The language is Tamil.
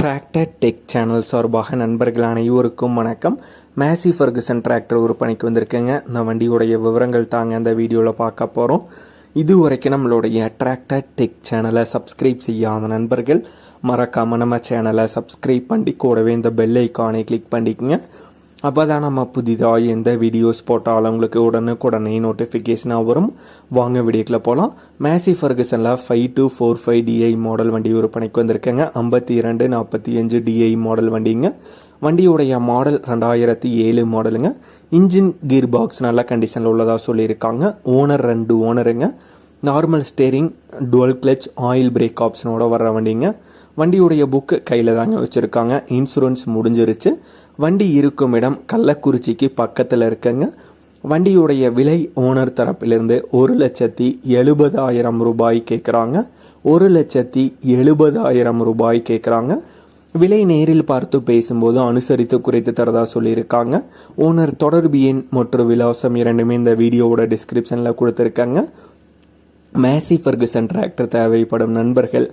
டிராக்டர் டெக் சேனல் சார்பாக நண்பர்கள் அனைவருக்கும் வணக்கம். மேசி ஃபர்குசன் டிராக்டர் விற்பனைக்கு வந்திருக்கேங்க. இந்த வண்டியுடைய விவரங்கள் தாங்க இந்த வீடியோவில் பார்க்க போகிறோம் இது வரைக்கும் நம்மளுடைய டிராக்டர் டெக் சேனலை சப்ஸ்கிரைப் செய்யாத நண்பர்கள் மறக்காமல் நம்ம சேனலை சப்ஸ்கிரைப் பண்ணி கூடவே இந்த பெல் ஐக்கானை கிளிக் பண்ணிக்கோங்க. அப்போ தான் நம்ம புதிதாக எந்த வீடியோஸ் போட்டாலும் உங்களுக்கு உடனுக்குடனே நோட்டிஃபிகேஷனாக வரும். வாங்க வீடியோக்கில் போகலாம் Massey ஃபர்கசனில் five two four five DI model வண்டி விற்பனைக்கு வந்திருக்கேங்க. ஐம்பத்தி இரண்டு நாற்பத்தி அஞ்சு டிஐ மாடல் வண்டிங்க. வண்டியுடைய மாடல் ரெண்டாயிரத்தி ஏழு மாடலுங்க இன்ஜின் கீர் பாக்ஸ் நல்ல கண்டிஷனில் உள்ளதாக சொல்லியிருக்காங்க. ஓனர் ரெண்டு ஓனருங்க normal steering dual clutch oil brake ஆப்ஷனோட வர்ற வண்டிங்க. வண்டியுடைய புக்கு கையில் தாங்க வச்சுருக்காங்க. இன்சூரன்ஸ் முடிஞ்சிருச்சு. வண்டி இருக்கும் இடம் கள்ளக்குறிச்சிக்கு பக்கத்தில் இருக்குங்க. வண்டியுடைய விலை ஓனர் தரப்பிலிருந்து ஒரு லட்சத்தி எழுபதாயிரம் ரூபாய் கேட்குறாங்க ஒரு லட்சத்தி எழுபதாயிரம் ரூபாய் கேட்குறாங்க விலை நேரில் பார்த்து பேசும்போது அனுசரித்து குறைத்து தரதா சொல்லியிருக்காங்க. ஓனர் தொடர்பு எண் மற்றும் விலாசம் இரண்டுமே இந்த வீடியோவோட டிஸ்கிரிப்ஷனில் கொடுத்துருக்காங்க. மேசி ஃபர்குசன் டிராக்டர் தேவைப்படும் நண்பர்கள்